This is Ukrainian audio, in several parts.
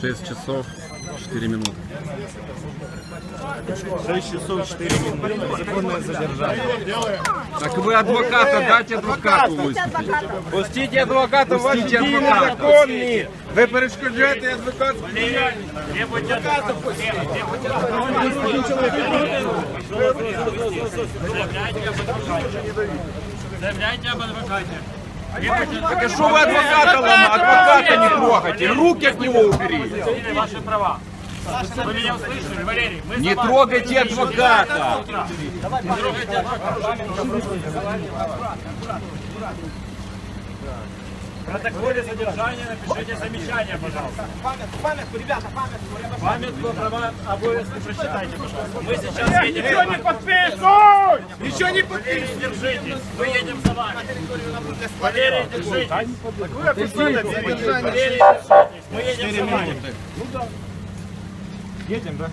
6 часов 4 минуты. 6 часов 4 минуты. Законное задержание. Так вы адвоката дайте адвокату пустите выступить. адвоката. Пустіть адвоката, ваші Пустіть дії адвоката. незаконні. Ви перешкоджаєте адвокатську Заявляйте об адвокате. Так а что вы адвоката ломаете? Адвоката не трогайте, руки от него уберите. Или ваши права. Вы меня услышали, Валерий? Мы Не за вас. трогайте адвоката. Не трогайте адвоката. В протоколе задержания напишите замечание, пожалуйста. Пам'ятку, ребята, пам'ятку. Памятку права обовязки прочитайте, пожалуйста. Мы сейчас едем. Нічого не підписуй! Нічого не підписуй! Валерий, держитесь. Мы едем за вами. Валерий, держитесь. Валерий, держитесь. Мы едем за вами. Їдемо, так?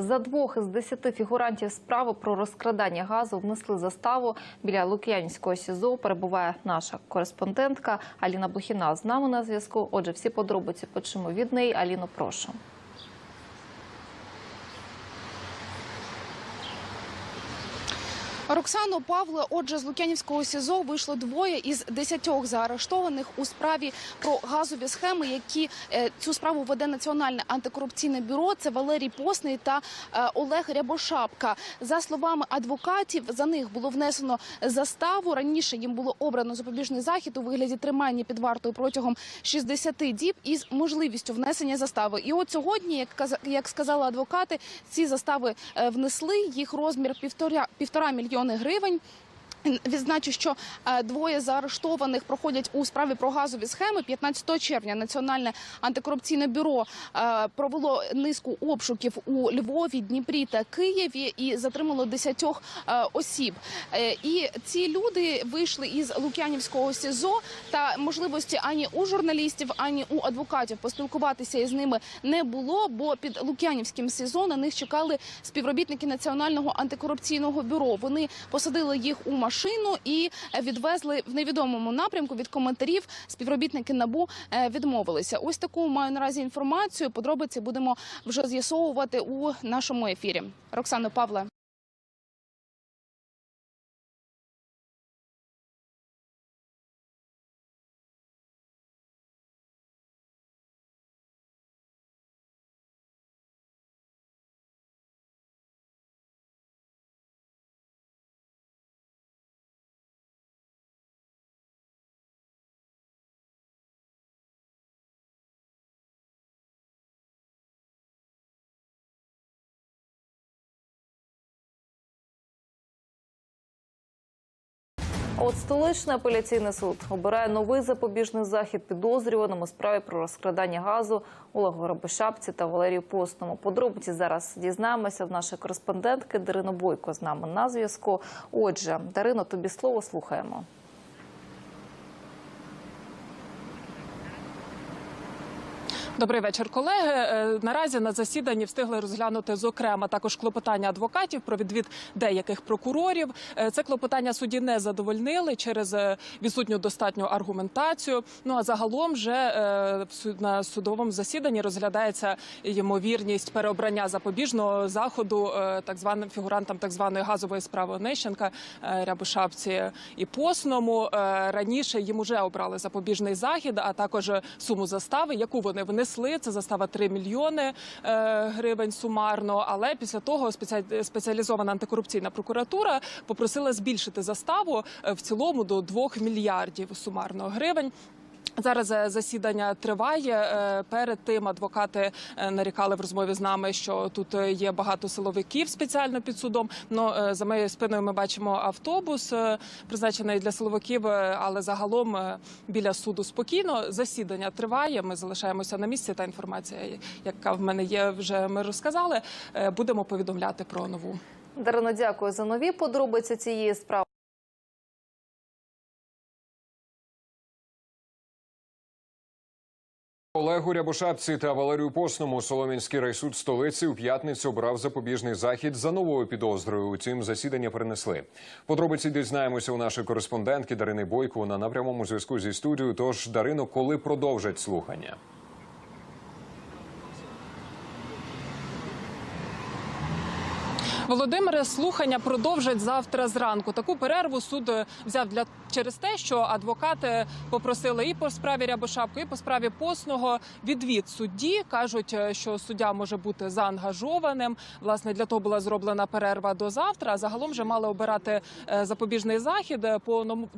За двох із десяти фігурантів справи про розкрадання газу внесли заставу біля Лук'янівського СІЗО. Перебуває наша кореспондентка Аліна Блохіна з нами на зв'язку. Отже, всі подробиці почнемо від неї. Аліно, прошу. Роксано Павле, отже, з Лук'янівського СІЗО вийшло двоє із десятьох заарештованих у справі про газові схеми, які е, цю справу веде Національне антикорупційне бюро. Це Валерій Посний та е, Олег Рябошапка. За словами адвокатів, за них було внесено заставу. Раніше їм було обрано запобіжний захід у вигляді тримання під вартою протягом 60 діб із можливістю внесення застави. І от сьогодні, як каза- як сказали адвокати, ці застави е, внесли. Їх розмір півтора півтора мільйони гривень. Відзначу, що е, двоє заарештованих проходять у справі про газові схеми. 15 червня Національне антикорупційне бюро е, провело низку обшуків у Львові, Дніпрі та Києві і затримало 10 е, осіб. І ці люди вийшли із Лук'янівського СІЗО та можливості ані у журналістів, ані у адвокатів поспілкуватися із ними не було. Бо під Лук'янівським СІЗО на них чекали співробітники Національного антикорупційного бюро. Вони посадили їх у машину і е, відвезли в невідомому напрямку. Від коментарів співробітники набу е, відмовилися. Ось таку маю наразі інформацію. Подробиці будемо вже з'ясовувати у нашому ефірі. Роксано Павле. От столичний апеляційний суд обирає новий запобіжний захід підозрюваному справі про розкрадання газу Олегу Рабошапці та Валерію Постному. Подробиці зараз дізнаємося в нашої кореспондентки Дарино Бойко з нами на зв'язку. Отже, Дарино, тобі слово слухаємо. Добрий вечір, колеги. Е, Наразі на засіданні встигли розглянути зокрема також клопотання адвокатів про відвід деяких прокурорів. Е, Це клопотання судді не задовольнили через е, відсутню достатню аргументацію. Ну а загалом вже на судовому засіданні розглядається ймовірність переобрання запобіжного заходу так званим фігурантам так званої газової справи Онищенка, Рябошапці і Посному. Раніше їм уже обрали запобіжний захід, а також суму застави, яку вони внесли. Це застава 3 мільйони е, гривень сумарно. Але після того спеціа- спеціалізована антикорупційна прокуратура попросила збільшити заставу е, в цілому до 2 мільярдів сумарно гривень. Зараз е, засідання триває. Е, Перед тим адвокати е, нарікали в розмові з нами, що тут є багато силовиків спеціально під судом. Ну за моєю спиною ми бачимо автобус, призначений для силовиків, але загалом біля суду спокійно. Засідання триває. Ми залишаємося на місці. Та інформація, яка в мене є, вже ми розказали. Будемо повідомляти про нову. Дарино, дякую за нові подробиці цієї справи. Олегу Рябошапці та Валерію Посному Солом'янський райсуд столиці у п'ятницю обрав запобіжний захід за новою підозрою. Утім, засідання перенесли. Подробиці дізнаємося у нашої кореспондентки Дарини Бойко на напрямому зв'язку зі студією. Тож Дарино, коли продовжать слухання? Володимире, слухання продовжать завтра зранку. Таку перерву суд е, взяв для через те, що адвокати попросили і по справі Рябошапки, і по справі посного відвід судді. кажуть, е, що суддя може бути заангажованим. Власне, для того була зроблена перерва до завтра. Загалом вже мали обирати е, запобіжний захід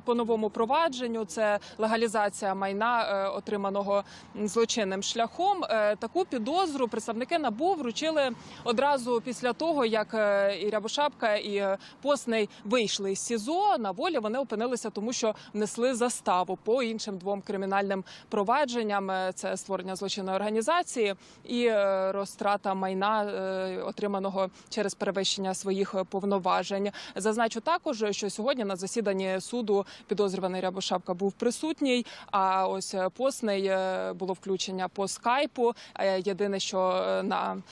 по новому провадженню. Це легалізація майна, отриманого злочинним шляхом. Таку підозру представники НАБУ вручили одразу після того, як і Рябошапка, і Постний вийшли з СІЗО. На волі вони опинилися, тому що внесли заставу по іншим двом кримінальним провадженням: Е, це створення злочинної організації і е, розтрата майна, е, отриманого через перевищення своїх повноважень. Зазначу також, що сьогодні на засіданні суду підозрюваний Рябошапка був присутній. А ось Постний е, було включення по скайпу. Єдине, що на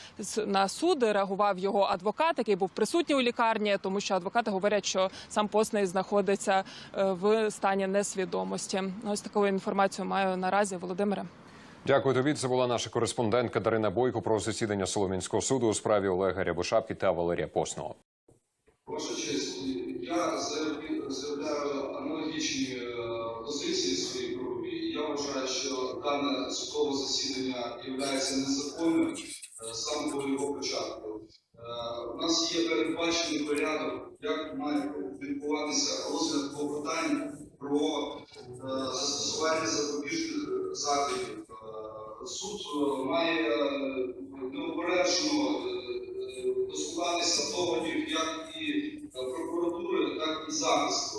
на суд реагував його адвокат, який був присутній у лікарні, тому що адвокати говорять, що сам Постний знаходиться е, в стані несвідомості. Ось таку інформацію маю наразі, Володимире. Дякую тобі. Це була наша кореспондентка Дарина Бойко про засідання Солом'янського суду у справі Олега Рябошапки та Валерія Посного. Ваша честь, я заявляю аналогічні е, позиції своїй групі. Я вважаю, що дане судове засідання є незаконним е, з самого його початку. Е, У нас є передбачений порядок, як має відбуватися розгляд клопотань про е, застосування запобіжних заходів. Е, Суд має неупереджено е, дослухатися доводів як і прокуратури, так і захисту.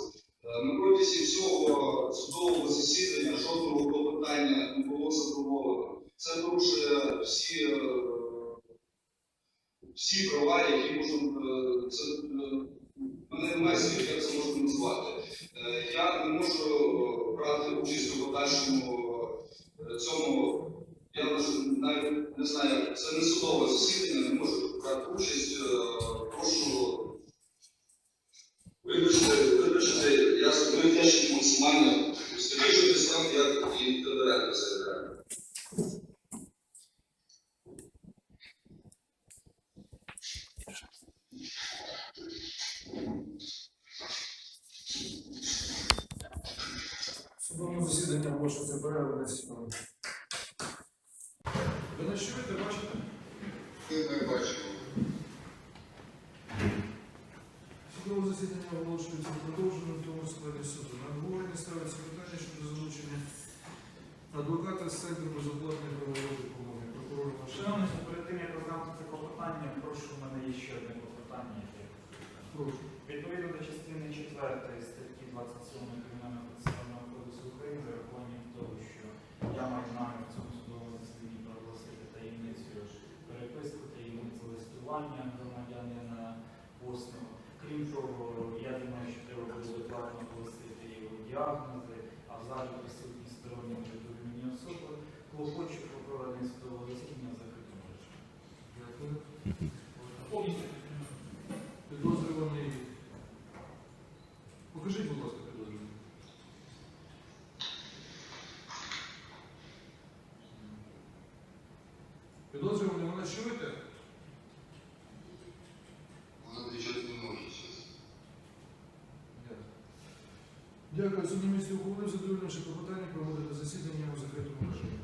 На протязі всього судового засідання жодного клопотання не було задоволено. Це порушує всі, всі права, які можуть е, це е, мене немає слів, як це можна назвати. Е, Я не можу брати участь у подальшому цьому. Я навіть- не знаю, це не судове засідання, не можу брати участь. Прошу вибачте, вибачте, я зробив те, що максимально скоріше став, як і Федеральний заявляє. Судове засідання оголошується перерва 10 хвилин. Ви не чуєте, бачите? Не бачимо. Судове засідання оголошується продовженим в тому складі суду. На обговорення ставиться питання щодо залучення адвоката з центру безоплатної правової допомоги. Прокурор. Шановні, перед тим як розглянути це клопотання, прошу в мене є ще одне клопотання. Прошу. Відповідно до частини 4 статті 27 Кримінального процесуального кодексу України, за рахуванням того, що я маю намір в цьому судовому засіданні проголосити таємницю переписку, таємницю листування громадянина Постного. Крім того, я думаю, що треба буде докладно оголосити його діагнози, а в залі присутні сторонні мені особи. Клопочу про проведення судового засідання в закритому режимі. Дякую. Підозрюваний. Покажіть, будь ласка, підозрюваний. Підозрюваний, мене чуєте? Вона кричати не може зараз. Дякую. Суд на місці ухвалив задовольнивши клопотання проводити засідання у закритому режимі.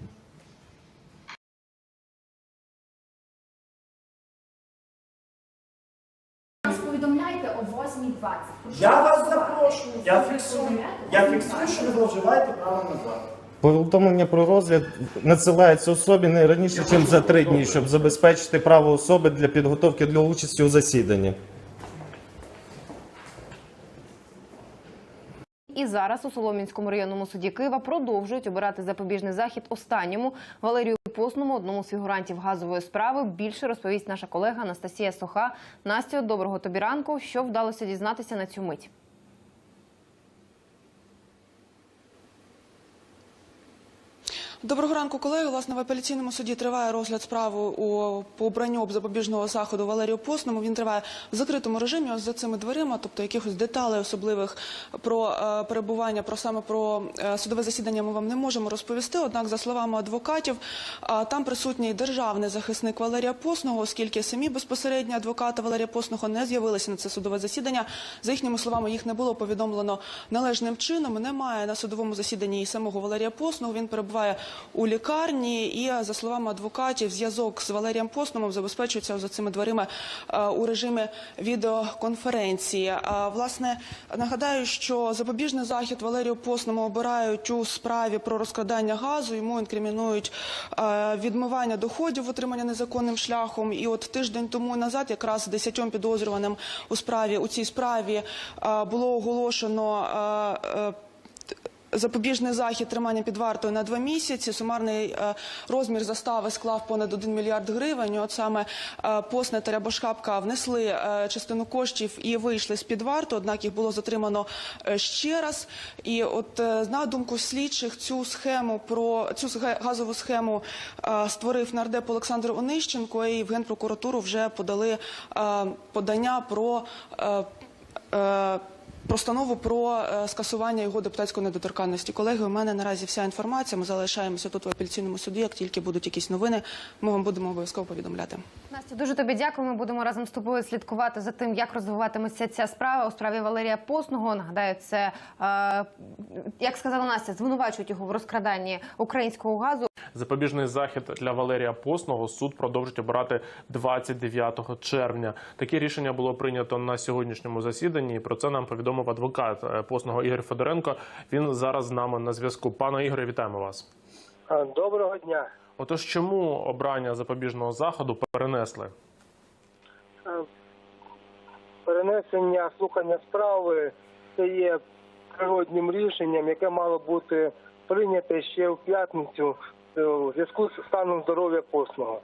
Нас повідомляйте о 8.20. Я вас запрошую, я фіксую. Я фіксую, що ви зловживаєте правом назвати. Повідомлення про розгляд надсилається особі не раніше, ніж за три дні, щоб забезпечити право особи для підготовки для участі у засіданні. І зараз у Солом'янському районному суді Києва продовжують обирати запобіжний захід останньому Валерію Посному, одному з фігурантів газової справи. Більше розповість наша колега Анастасія Соха. Настю, доброго тобі ранку. Що вдалося дізнатися на цю мить? Доброго ранку, колеги. Власне, в апеляційному суді триває розгляд справи у по обранню запобіжного заходу Валерію Постному. Він триває в закритому режимі, ось за цими дверима, тобто якихось деталей особливих про е, перебування, про саме про е, судове засідання ми вам не можемо розповісти. Однак, за словами адвокатів, е, там присутній державний захисник Валерія Постного, оскільки самі безпосередньо адвокати Валерія Постного не з'явилися на це судове засідання. За їхніми словами, їх не було повідомлено належним чином. Немає на судовому засіданні і самого Валерія Постного. Він перебуває у лікарні. І за словами адвокатів, зв'язок з Валерієм Постновим забезпечується за цими дверима е, у режимі відеоконференції. Власне, нагадаю, що запобіжний захід Валерію Постному обирають у справі про розкрадання газу. Йому інкримінують е, відмивання доходів, отримання незаконним шляхом. І от тиждень тому назад, якраз десятьом підозрюваним у справі у цій справі е, було оголошено. Запобіжний захід тримання під вартою на два місяці. Сумарний е, розмір застави склав понад 1 мільярд гривень. От саме е, Посне та Рябошкапка внесли е, частину коштів і вийшли з під варту. Однак їх було затримано ще раз. І от на думку слідчих, цю схему про цю газову схему створив нардеп Олександр Онищенко. І в генпрокуратуру вже подали подання про. Постанову про е, скасування його депутатської недоторканності. Колеги, у мене наразі вся інформація. Ми залишаємося тут в апеляційному суді. Як тільки будуть якісь новини, ми вам будемо обов'язково повідомляти. Настя, дуже тобі дякуємо. Будемо разом з тобою слідкувати за тим, як розвиватиметься ця справа у справі Валерія Постного. Нагадаю, це е, як сказала Настя, звинувачують його в розкраданні українського газу. Запобіжний захід для Валерія Постного суд продовжить обирати 29 червня. Таке рішення було прийнято на сьогоднішньому засіданні. і Про це нам повідомив адвокат е, Постного Ігор Федоренко. Він зараз з нами на зв'язку. Пане Ігоре, вітаємо вас. Доброго дня. Отож, чому обрання запобіжного заходу перенесли? Е, Перенесення слухання справи це є природнім рішенням, яке мало бути прийняте ще в п'ятницю е, у зв'язку з станом здоров'я постного.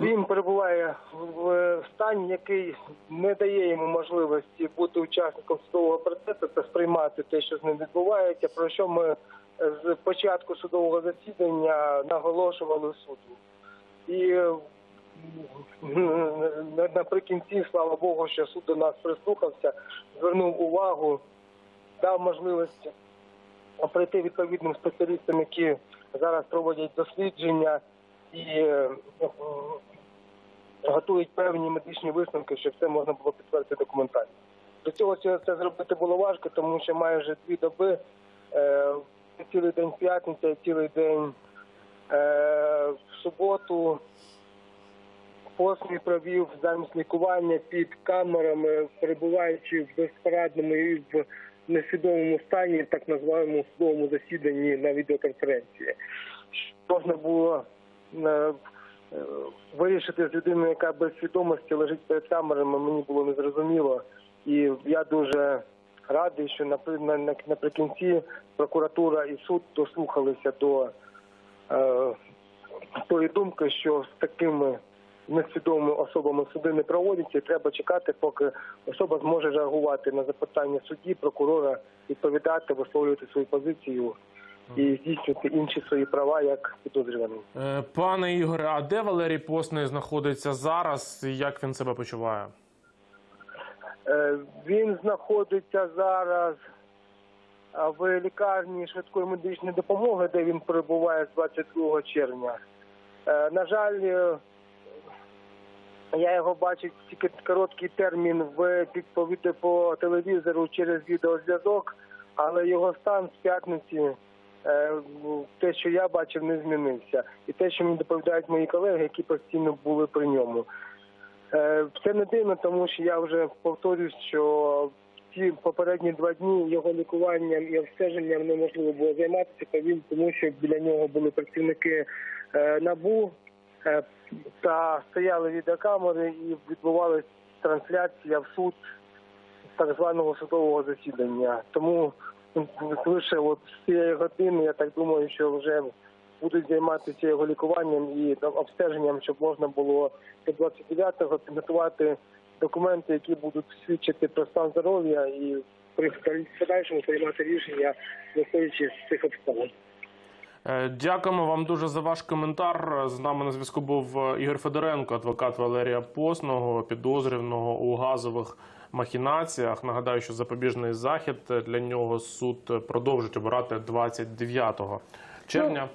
Він перебуває в стані, який не дає йому можливості бути учасником судового процесу та сприймати те, що з ним відбувається, про що ми з початку судового засідання наголошували суду. І е, наприкінці, слава Богу, що суд до нас прислухався, звернув увагу, дав можливість прийти відповідним спеціалістам, які зараз проводять дослідження і е, готують певні медичні висновки, щоб це можна було підтвердити документально. До цього це, зробити було важко, тому що майже дві доби, е, цілий день п'ятниця, цілий день е, в суботу Посмій провів замість лікування під камерами, перебуваючи в безпорадному і в несвідомому стані, так називаємо судовому засіданні на відеоконференції. Можна було е, е, вирішити з людиною, яка без свідомості лежить перед камерами, мені було незрозуміло. І я дуже радий, що напри- на- на- наприкінці прокуратура і суд дослухалися до е, тої думки, що з такими несвідомими особами суди не проводяться, і треба чекати, поки особа зможе реагувати на запитання судді, прокурора, відповідати, висловлювати свою позицію і здійснювати інші свої права як підозрюваний. Е, Пане Ігоре, а де Валерій Постний знаходиться зараз? і Як він себе почуває? Е, Він знаходиться зараз в лікарні швидкої медичної допомоги, де він перебуває з 22 червня. Е, На жаль, я його бачив тільки короткий термін в підповіді по телевізору через відеозв'язок, але його стан з п'ятниці, е, те, що я бачив, не змінився. І те, що мені доповідають мої колеги, які постійно були при ньому. Е, Це не дивно, тому що я вже повторюсь, що ці попередні два дні його лікуванням і обстеженням неможливо було займатися, тому що біля нього були працівники е, набу та стояли відеокамери і відбувалася трансляція в суд так званого судового засідання. Тому лише от з цієї години я так думаю, що вже будуть займатися його лікуванням і обстеженням, щоб можна було до 29-го підготувати документи, які будуть свідчити про стан здоров'я і при подальшому приймати рішення, виходячи з цих обставин. Е, Дякуємо вам дуже за ваш коментар. З нами на зв'язку був е, Ігор Федоренко, адвокат Валерія Посного, підозрюваного у газових махінаціях. Нагадаю, що запобіжний захід для нього суд продовжить обирати 29 червня.